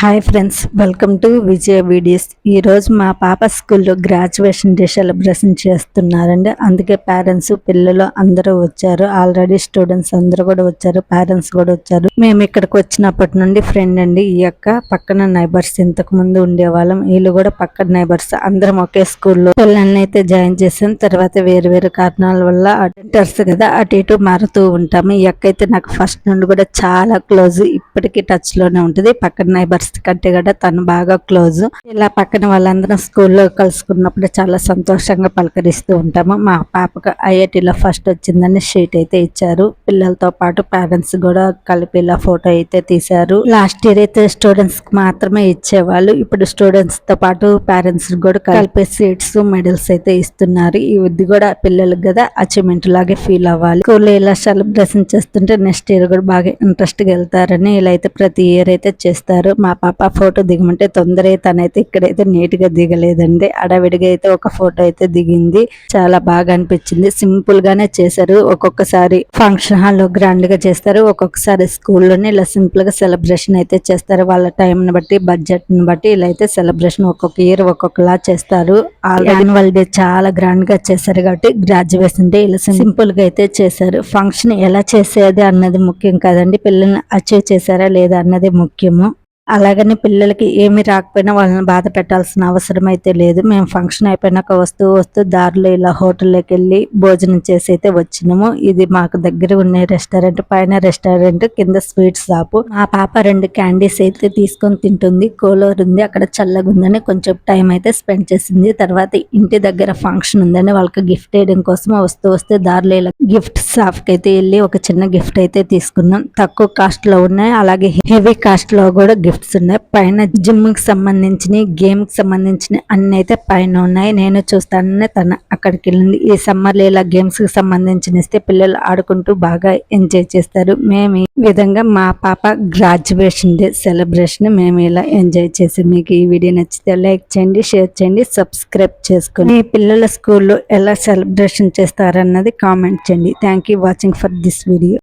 Hi friends welcome to Vijaya videos ఈ రోజు మా పాప స్కూల్లో గ్రాడ్యుయేషన్ డే సెలబ్రేషన్ చేస్తున్నారండి. అందుకే పేరెంట్స్ పిల్లలు అందరూ వచ్చారు. ఆల్రెడీ స్టూడెంట్స్ అందరూ కూడా వచ్చారు. పేరెంట్స్ కూడా వచ్చారు. మేము ఇక్కడికి వచ్చినప్పటి నుండి ఫ్రెండ్ అండి. ఈ యొక్క పక్కన నైబర్స్ ఇంతకు ముందు ఉండేవాళ్ళం. వీళ్ళు కూడా పక్కన నైబర్స్ అందరం ఒకే స్కూల్లో పిల్లల్ని అయితే జాయిన్ చేసాం. తర్వాత వేరు వేరు కారణాల వల్ల అటెంటర్స్ కదా అటు ఇటు మారుతూ ఉంటాము. ఈ యొక్క అయితే నాకు ఫస్ట్ నుండి కూడా చాలా క్లోజ్ ఇప్పటికీ టచ్లోనే ఉంటుంది. పక్కన నైబర్స్ కంటే కూడా తను బాగా క్లోజ్. ఇలా పక్కన వాళ్ళందరం స్కూల్లో కలుసుకున్నప్పుడు చాలా సంతోషంగా పలకరిస్తూ ఉంటాము. మా పాపకు ఐఐటిలో ఫస్ట్ వచ్చిందని షీట్ అయితే ఇచ్చారు. పిల్లలతో పాటు పేరెంట్స్ కూడా కలిపి ఇలా ఫోటో అయితే తీశారు. లాస్ట్ ఇయర్ అయితే స్టూడెంట్స్కి మాత్రమే ఇచ్చేవాళ్ళు. ఇప్పుడు స్టూడెంట్స్తో పాటు పేరెంట్స్ కూడా కలిపి సీట్స్ మెడల్స్ అయితే ఇస్తున్నారు. ఇది కూడా పిల్లలకు కదా అచీవ్మెంట్ లాగే ఫీల్ అవ్వాలి. స్కూల్లో ఇలా సెలబ్రేషన్ చేస్తుంటే నెక్స్ట్ ఇయర్ కూడా బాగా ఇంట్రెస్ట్గా వెళ్తారని ఇలా అయితే ప్రతి ఇయర్ అయితే చేస్తారు. మా పాప ఫోటో దిగమంటే తొందర తనైతే ఇక్కడైతే నీట్గా దిగలేదండి. అడవిడిగా అయితే ఒక ఫోటో అయితే దిగింది. చాలా బాగా అనిపించింది. సింపుల్ గానే చేశారు. ఒక్కొక్కసారి ఫంక్షన్ హాల్ గ్రాండ్గా చేస్తారు. ఒక్కొక్కసారి స్కూల్లోనే ఇలా సింపుల్గా సెలబ్రేషన్ అయితే చేస్తారు. వాళ్ళ టైం ని బట్టి బడ్జెట్ని బట్టి ఇలా అయితే సెలబ్రేషన్ ఒక్కొక్క ఇయర్ ఒక్కొక్కలా చేస్తారు. యాన్యువల్ డే చాలా గ్రాండ్గా చేశారు కాబట్టి గ్రాడ్యుయేషన్ డే ఇలా సింపుల్గా అయితే చేశారు. ఫంక్షన్ ఎలా చేసేది అన్నది ముఖ్యం కాదండి. పిల్లల్ని అచీవ్ చేశారా లేదా అన్నది ముఖ్యము. అలాగని పిల్లలకి ఏమి రాకపోయినా వాళ్ళని బాధ పెట్టాల్సిన అవసరం అయితే లేదు. మేము ఫంక్షన్ అయిపోయినాక వస్తూ వస్తూ దారిలో ఇలా హోటల్లోకి వెళ్ళి భోజనం చేసి అయితే వచ్చినాము. ఇది మాకు దగ్గర ఉన్న రెస్టారెంట్ పైన రెస్టారెంట్ కింద స్వీట్ షాపు మా పాప రెండు క్యాండీస్ అయితే తీసుకొని తింటుంది. కోలోర్ ఉంది అక్కడ చల్లగా ఉందని కొంచెం టైం అయితే స్పెండ్ చేసింది. తర్వాత ఇంటి దగ్గర ఫంక్షన్ ఉందని వాళ్ళకి గిఫ్ట్ వేయడం కోసం వస్తూ వస్తే దారిలో ఇలా గిఫ్ట్ షాప్కి అయితే వెళ్ళి ఒక చిన్న గిఫ్ట్ అయితే తీసుకున్నాం. తక్కువ కాస్ట్లో ఉన్నాయి. అలాగే హెవీ కాస్ట్లో కూడా గిఫ్ట్ గిఫ్ట్స్ ఉన్నాయి. పైన జిమ్కి సంబంధించిన గేమ్కి సంబంధించిన అన్ని అయితే పైన ఉన్నాయి. నేను చూస్తానని తన అక్కడికి వెళ్ళింది. ఈ సమ్మర్లో ఇలా గేమ్స్కి సంబంధించిన ఇస్తే పిల్లలు ఆడుకుంటూ బాగా ఎంజాయ్ చేస్తారు. మేము ఈ విధంగా మా పాప గ్రాడ్యుయేషన్ డే సెలబ్రేషన్ మేము ఇలా ఎంజాయ్ చేసి మీకు ఈ వీడియో నచ్చితే లైక్ చేయండి షేర్ చేయండి సబ్స్క్రైబ్ చేసుకోండి మీ పిల్లల స్కూల్లో ఎలా సెలబ్రేషన్ చేస్తారన్నది కామెంట్ చేయండి. Thank you watching for this video